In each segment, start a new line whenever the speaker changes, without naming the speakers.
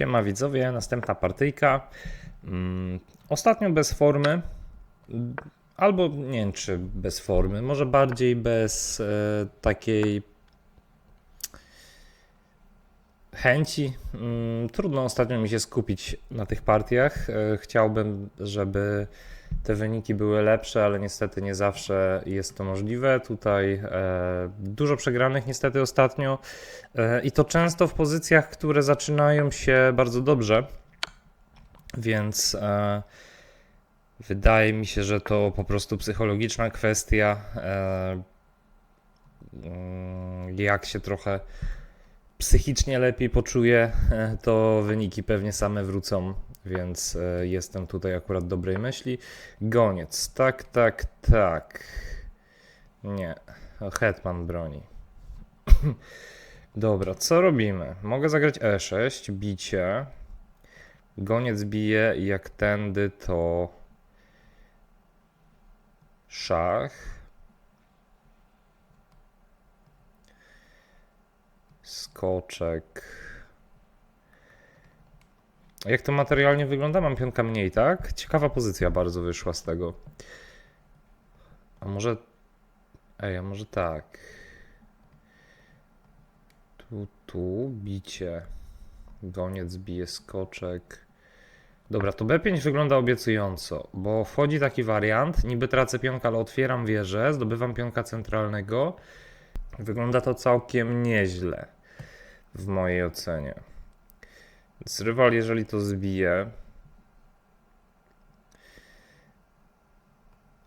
Siema widzowie, następna partyjka. Mm, Ostatnio bez formy, albo nie wiem czy bez formy, może bardziej bez e, takiej chęci. Mm, Trudno ostatnio mi się skupić na tych partiach. E, Chciałbym, żeby te wyniki były lepsze, ale niestety nie zawsze jest to możliwe. Tutaj e, dużo przegranych niestety ostatnio e, i to często w pozycjach, które zaczynają się bardzo dobrze. Więc e, wydaje mi się, że to po prostu psychologiczna kwestia. Mm, jak się trochę psychicznie lepiej poczuję, e, to wyniki pewnie same wrócą, więc e, jestem tutaj akurat dobrej myśli. Goniec, tak, tak, tak. Nie, Hetman broni. Dobra, co robimy? Mogę zagrać E6, bicie. Goniec bije jak tędy to szach. Skoczek. Jak to materialnie wygląda? Mam pionka mniej, tak? Ciekawa pozycja bardzo wyszła z tego. A może... Ej, a może tak. Tu, tu, bicie. Goniec bije skoczek. Dobra, to B5 wygląda obiecująco, bo wchodzi taki wariant, niby tracę pionka, ale otwieram wieżę, zdobywam pionka centralnego. Wygląda to całkiem nieźle w mojej ocenie. Więc rywal, jeżeli to zbije.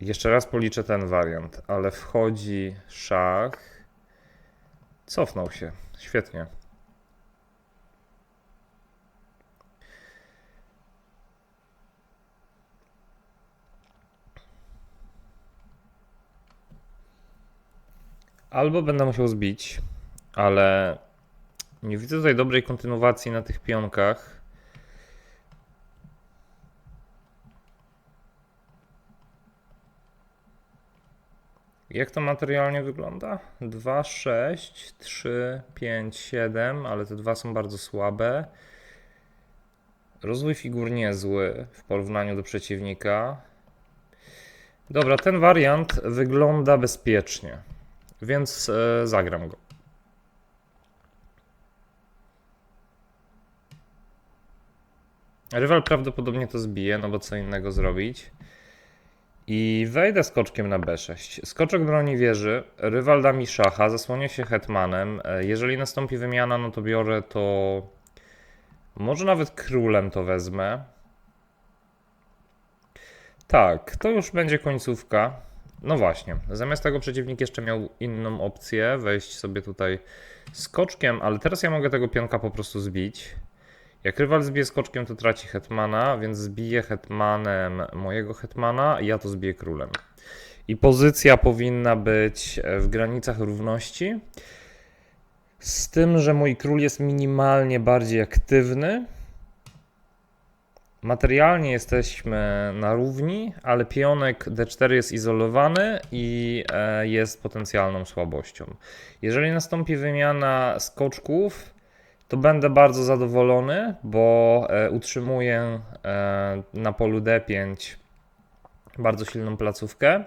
Jeszcze raz policzę ten wariant, ale wchodzi szach. Cofnął się. Świetnie. Albo będę musiał zbić, ale nie widzę tutaj dobrej kontynuacji na tych pionkach. Jak to materialnie wygląda? 2, 6, 3, 5, 7, ale te dwa są bardzo słabe. Rozwój figur niezły w porównaniu do przeciwnika. Dobra, ten wariant wygląda bezpiecznie, więc e, zagram go. Rywal prawdopodobnie to zbije, no bo co innego zrobić. I wejdę skoczkiem na B6. Skoczek broni wieży, rywal da mi szacha, zasłonię się hetmanem. E, Jeżeli nastąpi wymiana, no to biorę to... Może nawet królem to wezmę. Tak, to już będzie końcówka. No właśnie, zamiast tego przeciwnik jeszcze miał inną opcję, wejść sobie tutaj skoczkiem, ale teraz ja mogę tego pionka po prostu zbić. Jak rywal zbije skoczkiem, to traci hetmana, więc zbije hetmanem mojego hetmana ja to zbiję królem. I pozycja powinna być e, w granicach równości. Z tym, że mój król jest minimalnie bardziej aktywny. Materialnie jesteśmy na równi, ale pionek D4 jest izolowany i e, jest potencjalną słabością. Jeżeli nastąpi wymiana skoczków, to będę bardzo zadowolony, bo e, utrzymuję e, na polu D5 bardzo silną placówkę.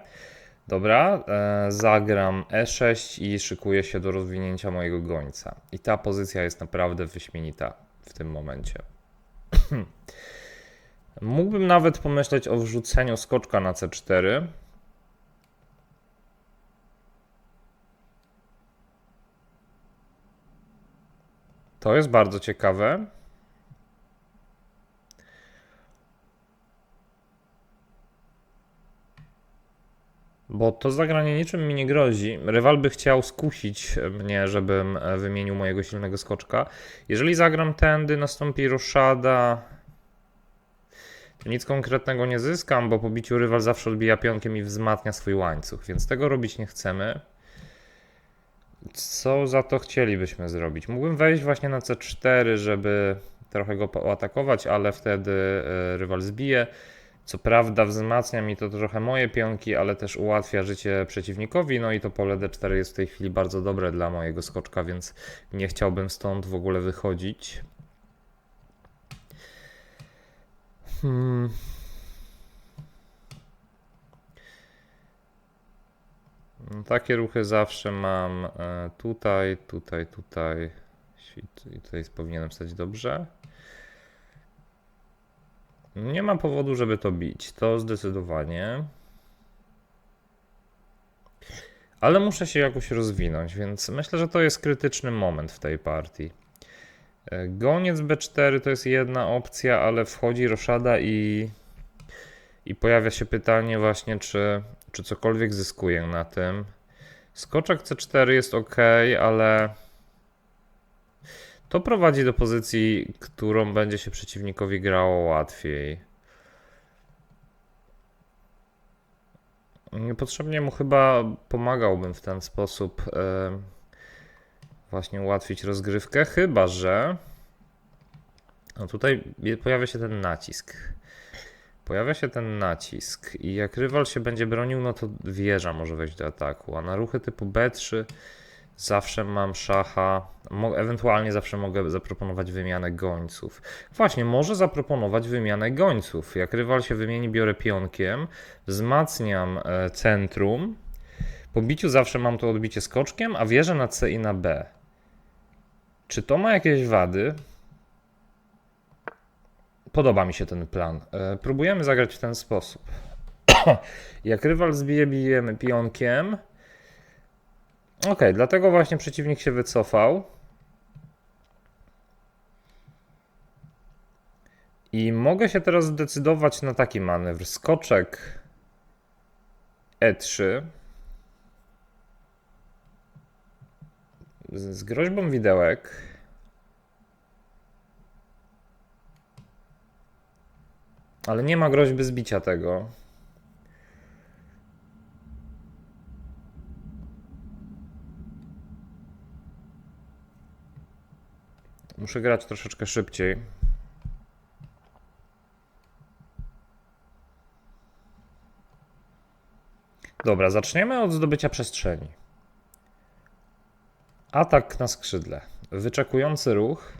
Dobra, e, zagram E6 i szykuję się do rozwinięcia mojego gońca. I ta pozycja jest naprawdę wyśmienita w tym momencie. Mógłbym nawet pomyśleć o wrzuceniu skoczka na C4. To jest bardzo ciekawe. Bo to zagranie niczym mi nie grozi. Rywal by chciał skusić mnie, żebym e, wymienił mojego silnego skoczka. Jeżeli zagram tędy, nastąpi roszada. To nic konkretnego nie zyskam, bo po biciu rywal zawsze odbija pionkiem i wzmacnia swój łańcuch, więc tego robić nie chcemy. Co za to chcielibyśmy zrobić? Mógłbym wejść właśnie na C4, żeby trochę go poatakować, ale wtedy e, rywal zbije. Co prawda wzmacnia mi to trochę moje pionki, ale też ułatwia życie przeciwnikowi. No i to pole D4 jest w tej chwili bardzo dobre dla mojego skoczka, więc nie chciałbym stąd w ogóle wychodzić. Hmm. Takie ruchy zawsze mam e, tutaj, tutaj, tutaj. I tutaj powinienem stać dobrze. Nie ma powodu, żeby to bić. To zdecydowanie. Ale muszę się jakoś rozwinąć, więc myślę, że to jest krytyczny moment w tej partii. E, Goniec B4 to jest jedna opcja, ale wchodzi roszada i, i pojawia się pytanie właśnie, czy, czy cokolwiek zyskuję na tym. Skoczek C4 jest ok, ale to prowadzi do pozycji, którą będzie się przeciwnikowi grało łatwiej. Niepotrzebnie mu chyba pomagałbym w ten sposób e, właśnie ułatwić rozgrywkę, chyba że no tutaj pojawia się ten nacisk. Pojawia się ten nacisk i jak rywal się będzie bronił, no to wieża może wejść do ataku, a na ruchy typu B3 zawsze mam szacha, ewentualnie zawsze mogę zaproponować wymianę gońców. Właśnie, może zaproponować wymianę gońców. Jak rywal się wymieni, biorę pionkiem, wzmacniam e, centrum. Po biciu zawsze mam to odbicie skoczkiem, a wieżę na C i na B. Czy to ma jakieś wady? Podoba mi się ten plan. E, Próbujemy zagrać w ten sposób. Jak rywal zbije, bijemy pionkiem. Ok, dlatego właśnie przeciwnik się wycofał. I mogę się teraz zdecydować na taki manewr. Skoczek E3 z, z groźbą widełek. Ale nie ma groźby zbicia tego. Muszę grać troszeczkę szybciej. Dobra, zaczniemy od zdobycia przestrzeni. Atak na skrzydle. Wyczekujący ruch.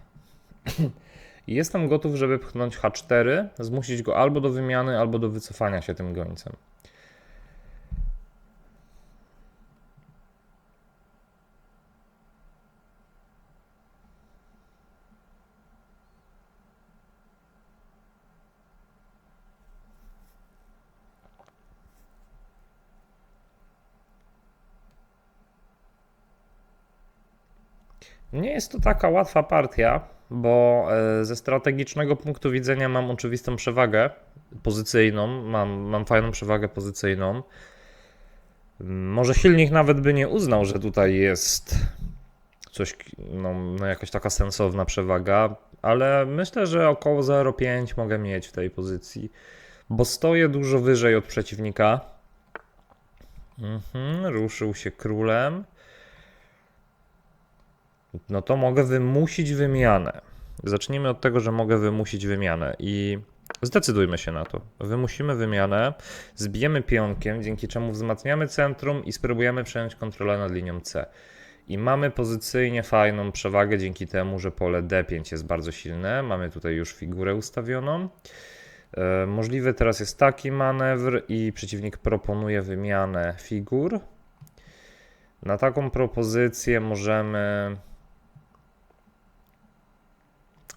Jestem gotów, żeby pchnąć H4, zmusić go albo do wymiany, albo do wycofania się tym gońcem. Nie jest to taka łatwa partia, bo e, ze strategicznego punktu widzenia mam oczywistą przewagę pozycyjną, mam, mam fajną przewagę pozycyjną. Może silnik nawet by nie uznał, że tutaj jest coś, no, no jakaś taka sensowna przewaga, ale myślę, że około 0,5 mogę mieć w tej pozycji, bo stoję dużo wyżej od przeciwnika. Mhm, ruszył się królem no to mogę wymusić wymianę. Zacznijmy od tego, że mogę wymusić wymianę i zdecydujmy się na to. Wymusimy wymianę, zbijemy pionkiem, dzięki czemu wzmacniamy centrum i spróbujemy przejąć kontrolę nad linią C. I mamy pozycyjnie fajną przewagę dzięki temu, że pole D5 jest bardzo silne. Mamy tutaj już figurę ustawioną. E, Możliwy teraz jest taki manewr i przeciwnik proponuje wymianę figur. Na taką propozycję możemy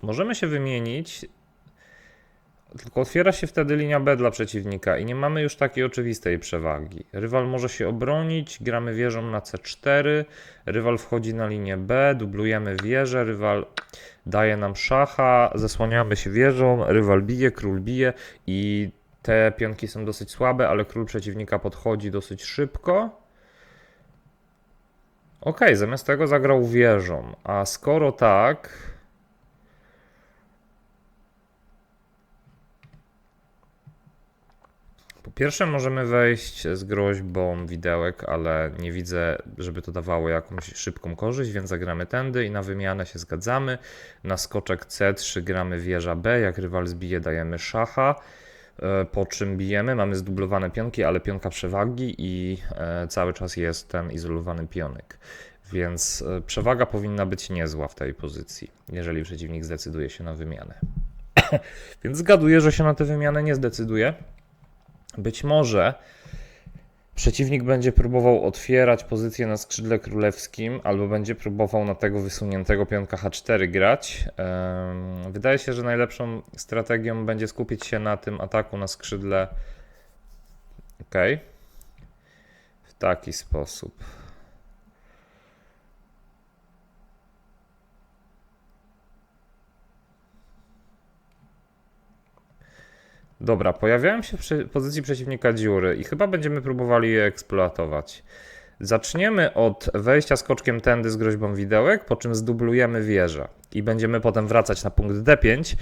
Możemy się wymienić, tylko otwiera się wtedy linia B dla przeciwnika i nie mamy już takiej oczywistej przewagi. Rywal może się obronić, gramy wieżą na C4, rywal wchodzi na linię B, dublujemy wieżę, rywal daje nam szacha, zasłaniamy się wieżą, rywal bije, król bije i te pionki są dosyć słabe, ale król przeciwnika podchodzi dosyć szybko. Ok, zamiast tego zagrał wieżą, a skoro tak, Po pierwsze, możemy wejść z groźbą widełek, ale nie widzę, żeby to dawało jakąś szybką korzyść, więc zagramy tędy i na wymianę się zgadzamy. Na skoczek C3 gramy wieża B, jak rywal zbije, dajemy szacha. e, Po czym bijemy, mamy zdublowane pionki, ale pionka przewagi i e, cały czas jest ten izolowany pionek. Więc e, przewaga powinna być niezła w tej pozycji, jeżeli przeciwnik zdecyduje się na wymianę. Więc zgaduję, że się na tę wymianę nie zdecyduje. Być może przeciwnik będzie próbował otwierać pozycję na skrzydle królewskim, albo będzie próbował na tego wysuniętego pionka H4 grać. Wydaje się, że najlepszą strategią będzie skupić się na tym ataku na skrzydle. Ok. W taki sposób. Dobra, pojawiają się przy pozycji przeciwnika dziury i chyba będziemy próbowali je eksploatować. Zaczniemy od wejścia skoczkiem tędy z groźbą widełek, po czym zdublujemy wieżę i będziemy potem wracać na punkt D5.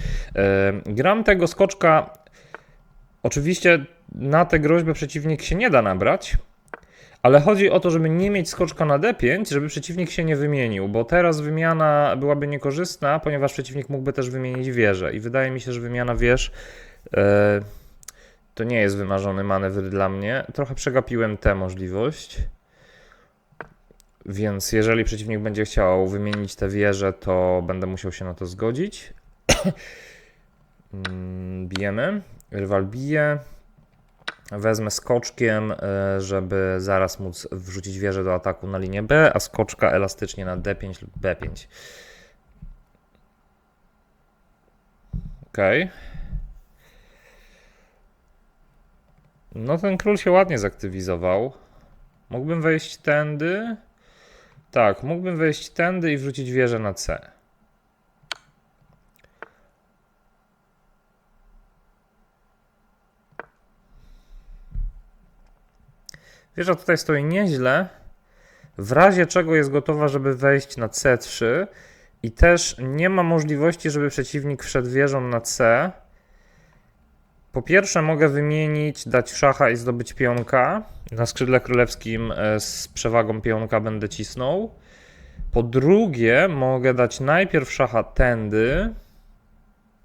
Yy, gram tego skoczka. Oczywiście na tę groźbę przeciwnik się nie da nabrać, ale chodzi o to, żeby nie mieć skoczka na D5, żeby przeciwnik się nie wymienił, bo teraz wymiana byłaby niekorzystna, ponieważ przeciwnik mógłby też wymienić wieżę i wydaje mi się, że wymiana wież E, To nie jest wymarzony manewr dla mnie. Trochę przegapiłem tę możliwość. Więc jeżeli przeciwnik będzie chciał wymienić tę wieżę, to będę musiał się na to zgodzić. Mm, Bijemy. Rywal bije. Wezmę skoczkiem, e, żeby zaraz móc wrzucić wieżę do ataku na linię B, a skoczka elastycznie na D5 lub B5. Okej. No ten król się ładnie zaktywizował. Mógłbym wejść tędy. Tak, mógłbym wejść tędy i wrzucić wieżę na C. Wieża tutaj stoi nieźle. W razie czego jest gotowa, żeby wejść na C3 i też nie ma możliwości, żeby przeciwnik wszedł wieżą na C. Po pierwsze mogę wymienić, dać szacha i zdobyć pionka. Na skrzydle królewskim e, z przewagą pionka będę cisnął. Po drugie mogę dać najpierw szacha tędy.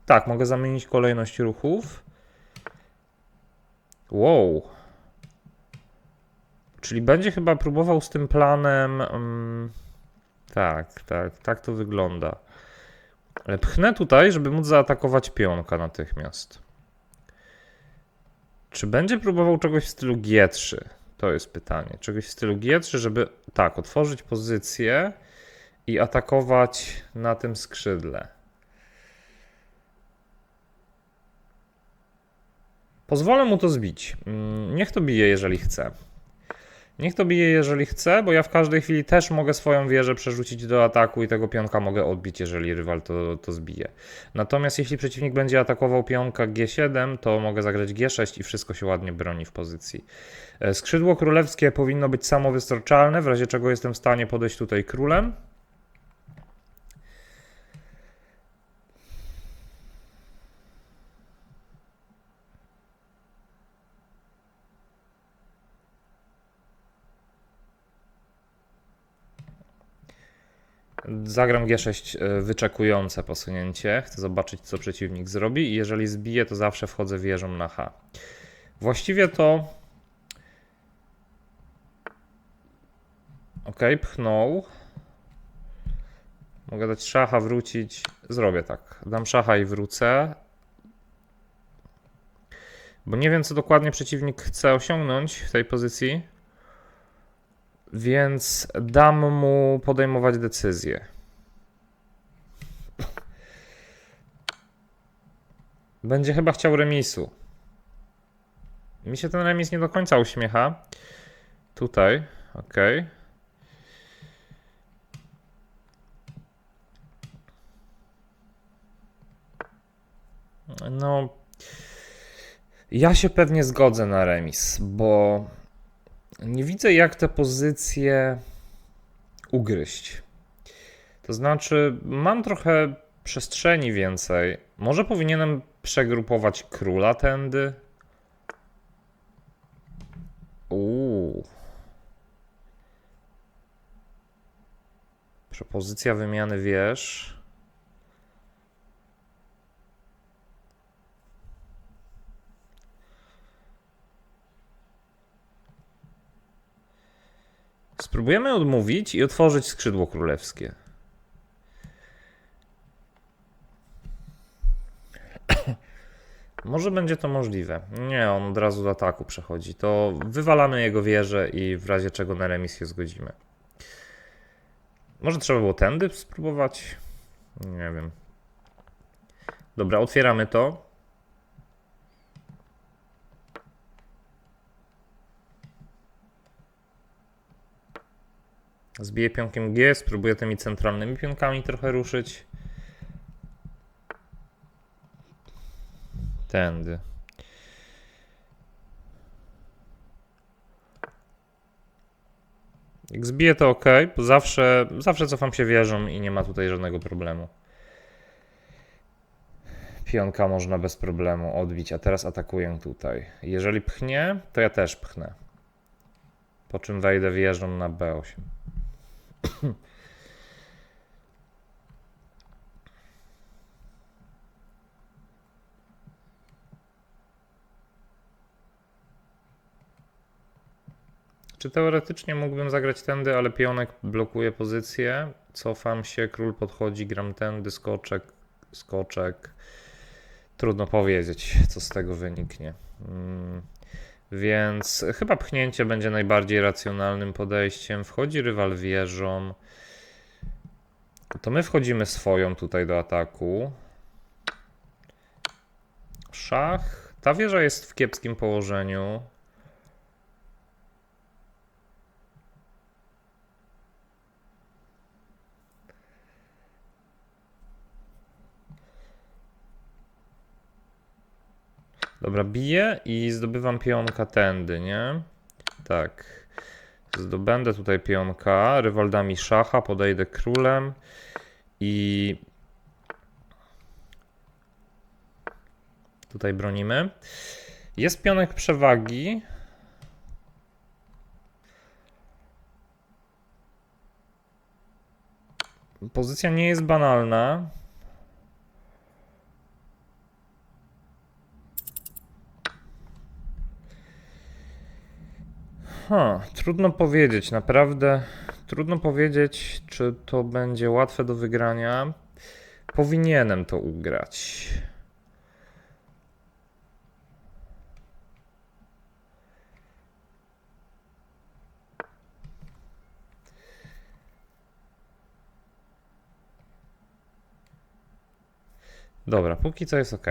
Tak, mogę zamienić kolejność ruchów. Wow. Czyli będzie chyba próbował z tym planem. mm, tak, tak, tak to wygląda. Ale pchnę tutaj, żeby móc zaatakować pionka natychmiast. Czy będzie próbował czegoś w stylu G3? To jest pytanie. Czegoś w stylu G3, żeby tak, otworzyć pozycję i atakować na tym skrzydle. Pozwolę mu to zbić. Mm, Niech to bije, jeżeli chce. Niech to bije, jeżeli chce, bo ja w każdej chwili też mogę swoją wieżę przerzucić do ataku i tego pionka mogę odbić, jeżeli rywal to, to zbije. Natomiast jeśli przeciwnik będzie atakował pionka G7, to mogę zagrać G6 i wszystko się ładnie broni w pozycji. E, Skrzydło królewskie powinno być samowystarczalne, w razie czego jestem w stanie podejść tutaj królem. Zagram G6 e, wyczekujące posunięcie. Chcę zobaczyć, co przeciwnik zrobi. I jeżeli zbije, to zawsze wchodzę wieżą na H. Właściwie to. Ok, pchnął. Mogę dać szacha, wrócić. Zrobię tak. Dam szacha i wrócę. Bo nie wiem, co dokładnie przeciwnik chce osiągnąć w tej pozycji. Więc dam mu podejmować decyzję. Będzie chyba chciał remisu. Mi się ten remis nie do końca uśmiecha. Tutaj, ok. No, ja się pewnie zgodzę na remis, bo nie widzę, jak te pozycje ugryźć. To znaczy, mam trochę przestrzeni więcej. Może powinienem przegrupować króla tędy? Uuu. Propozycja wymiany wież. Spróbujemy odmówić i otworzyć skrzydło królewskie. Może będzie to możliwe. Nie, on od razu do ataku przechodzi. To wywalamy jego wieżę i w razie czego na remis się zgodzimy. Może trzeba było tędy spróbować? Nie wiem. Dobra, otwieramy to. Zbiję pionkiem G, spróbuję tymi centralnymi pionkami trochę ruszyć. Tędy. Jak zbiję to ok, bo zawsze, zawsze cofam się wieżą i nie ma tutaj żadnego problemu. Pionka można bez problemu odbić, a teraz atakuję tutaj. Jeżeli pchnie, to ja też pchnę. Po czym wejdę wieżą na B8. Czy teoretycznie mógłbym zagrać tędy, ale pionek blokuje pozycję. Cofam się, król podchodzi, gram tędy, skoczek, skoczek. Trudno powiedzieć, co z tego wyniknie. Mm, Więc chyba pchnięcie będzie najbardziej racjonalnym podejściem. Wchodzi rywal wieżą. To my wchodzimy swoją tutaj do ataku. Szach. Ta wieża jest w kiepskim położeniu. Dobra, biję i zdobywam pionka tędy, nie? Tak. Zdobędę tutaj pionka, rywal da mi szacha, podejdę królem i tutaj bronimy. Jest pionek przewagi. Pozycja nie jest banalna. Ha, trudno powiedzieć, naprawdę trudno powiedzieć, czy to będzie łatwe do wygrania. Powinienem to ugrać. Dobra, póki co jest ok.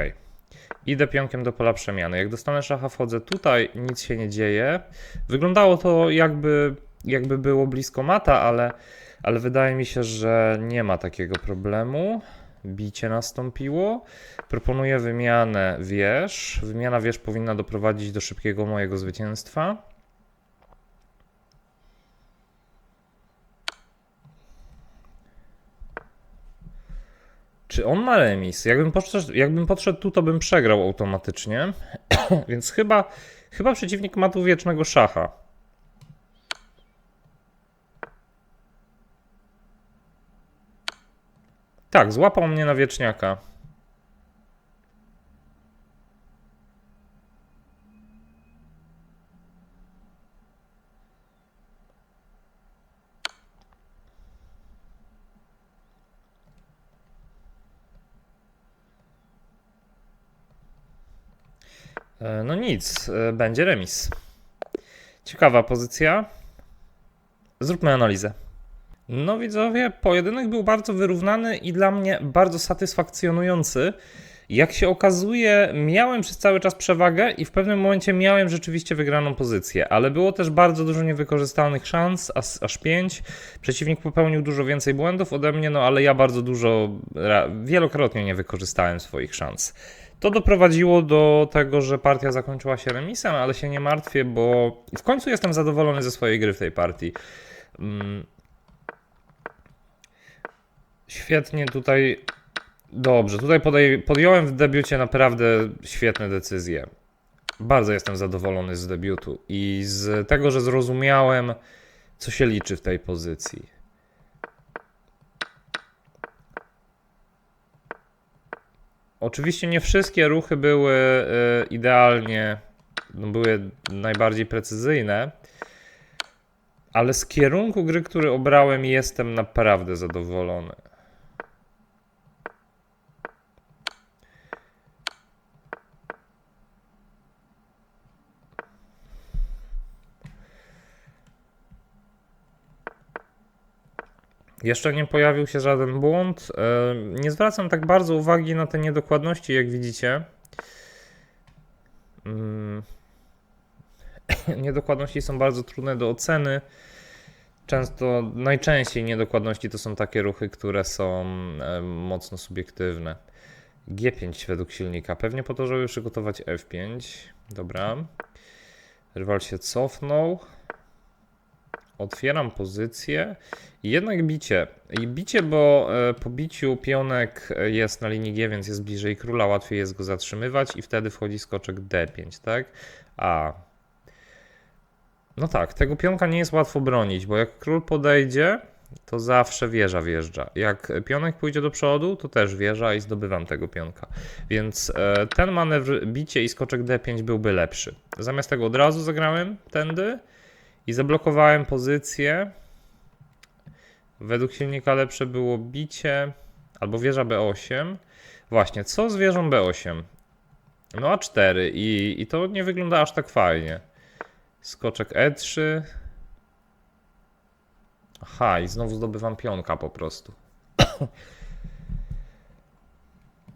Idę pionkiem do pola przemiany. Jak dostanę szacha, wchodzę tutaj, nic się nie dzieje. Wyglądało to jakby, jakby było blisko mata, ale, ale wydaje mi się, że nie ma takiego problemu. Bicie nastąpiło. Proponuję wymianę wież. Wymiana wież powinna doprowadzić do szybkiego mojego zwycięstwa. Czy on ma remis? Jakbym podszedł, jakbym podszedł tu, to bym przegrał automatycznie. Więc chyba, chyba przeciwnik ma tu wiecznego szacha. Tak, złapał mnie na wieczniaka. No nic, e, będzie remis. Ciekawa pozycja. Zróbmy analizę. No widzowie, pojedynek był bardzo wyrównany i dla mnie bardzo satysfakcjonujący. Jak się okazuje, miałem przez cały czas przewagę i w pewnym momencie miałem rzeczywiście wygraną pozycję, ale było też bardzo dużo niewykorzystanych szans, aż, aż 5. Przeciwnik popełnił dużo więcej błędów ode mnie, no ale ja bardzo dużo, wielokrotnie nie wykorzystałem swoich szans. To doprowadziło do tego, że partia zakończyła się remisem, ale się nie martwię, bo w końcu jestem zadowolony ze swojej gry w tej partii. Mm. Świetnie tutaj. Dobrze, tutaj podej- podjąłem w debiucie naprawdę świetne decyzje. Bardzo jestem zadowolony z debiutu i z tego, że zrozumiałem, co się liczy w tej pozycji. Oczywiście nie wszystkie ruchy były e, idealnie, no były najbardziej precyzyjne, ale z kierunku gry, który obrałem, jestem naprawdę zadowolony. Jeszcze nie pojawił się żaden błąd. E, Nie zwracam tak bardzo uwagi na te niedokładności, jak widzicie. Mm. Niedokładności są bardzo trudne do oceny. Często, najczęściej niedokładności to są takie ruchy, które są e, mocno subiektywne. G5 według silnika. Pewnie po to, żeby przygotować F5. Dobra. Rywal się cofnął. Otwieram pozycję. Jednak bicie. I bicie, bo e, po biciu pionek e, jest na linii G, więc jest bliżej króla, łatwiej jest go zatrzymywać i wtedy wchodzi skoczek D5, tak? A. No tak, tego pionka nie jest łatwo bronić, bo jak król podejdzie, to zawsze wieża wjeżdża. Jak pionek pójdzie do przodu, to też wieża i zdobywam tego pionka. Więc e, ten manewr bicie i skoczek D5 byłby lepszy. Zamiast tego od razu zagrałem tędy i zablokowałem pozycję. Według silnika lepsze było bicie albo wieża B8. Właśnie, co z wieżą B8? No A4 i, i to nie wygląda aż tak fajnie. Skoczek E3. Aha, i znowu zdobywam pionka po prostu.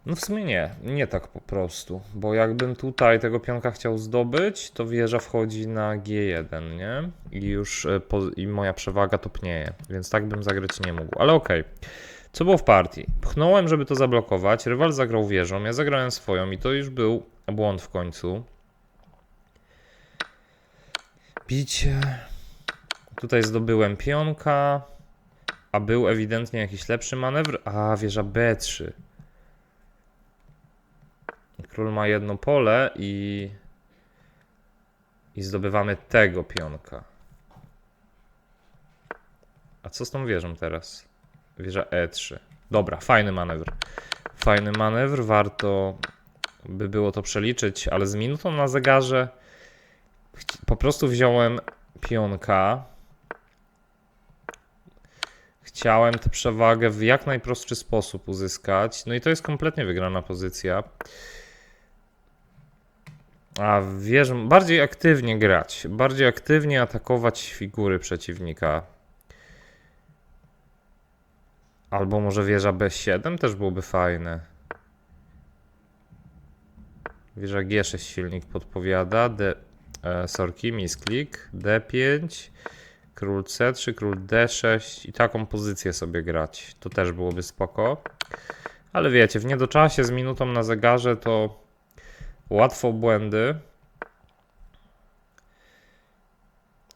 No w sumie nie, nie tak po prostu, bo jakbym tutaj tego pionka chciał zdobyć, to wieża wchodzi na G1, nie? I już e, po, i moja przewaga topnieje, więc tak bym zagrać nie mógł, ale okej. Co było w partii? Pchnąłem, żeby to zablokować, rywal zagrał wieżą, ja zagrałem swoją i to już był błąd w końcu. Bicie. Tutaj zdobyłem pionka, a był ewidentnie jakiś lepszy manewr. A, wieża B3. Król ma jedno pole i. I zdobywamy tego pionka. A co z tą wieżą teraz? Wieża E3. Dobra, fajny manewr. Fajny manewr, warto by było to przeliczyć, ale z minutą na zegarze po prostu wziąłem pionka. Chciałem tę przewagę w jak najprostszy sposób uzyskać. No i to jest kompletnie wygrana pozycja. A wierzę, bardziej aktywnie grać, bardziej aktywnie atakować figury przeciwnika. Albo może wieża B7 też byłoby fajne. Wieża G6 silnik podpowiada. D, e, sorki, misklik. D5. Król C3, król D6 i taką pozycję sobie grać. To też byłoby spoko. Ale wiecie, w niedoczasie z minutą na zegarze to łatwo błędy.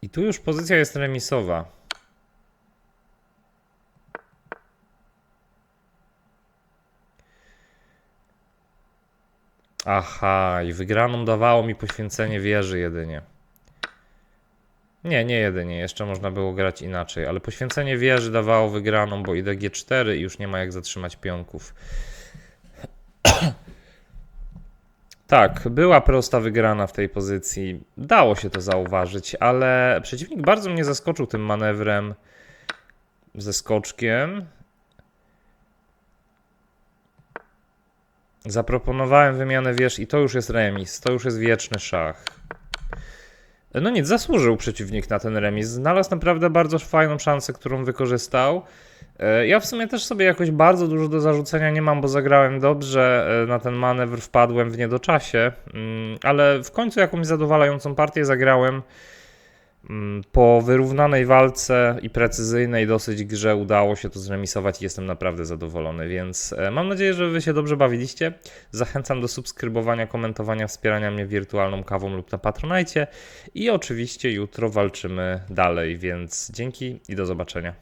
I tu już pozycja jest remisowa. Aha, i wygraną dawało mi poświęcenie wieży jedynie. Nie, nie jedynie, jeszcze można było grać inaczej, ale poświęcenie wieży dawało wygraną, bo idę G4 i już nie ma jak zatrzymać pionków. Tak, była prosta wygrana w tej pozycji. Dało się to zauważyć, ale przeciwnik bardzo mnie zaskoczył tym manewrem ze skoczkiem. Zaproponowałem wymianę wież i to już jest remis, to już jest wieczny szach. No nic, zasłużył przeciwnik na ten remis. Znalazł naprawdę bardzo fajną szansę, którą wykorzystał. E, Ja w sumie też sobie jakoś bardzo dużo do zarzucenia nie mam, bo zagrałem dobrze e, na ten manewr, wpadłem w niedoczasie, mm, ale w końcu jakąś zadowalającą partię zagrałem. Mm, Po wyrównanej walce i precyzyjnej dosyć grze udało się to zremisować i jestem naprawdę zadowolony, więc e, mam nadzieję, że Wy się dobrze bawiliście. Zachęcam do subskrybowania, komentowania, wspierania mnie wirtualną kawą lub na Patronajcie i oczywiście jutro walczymy dalej, więc dzięki i do zobaczenia.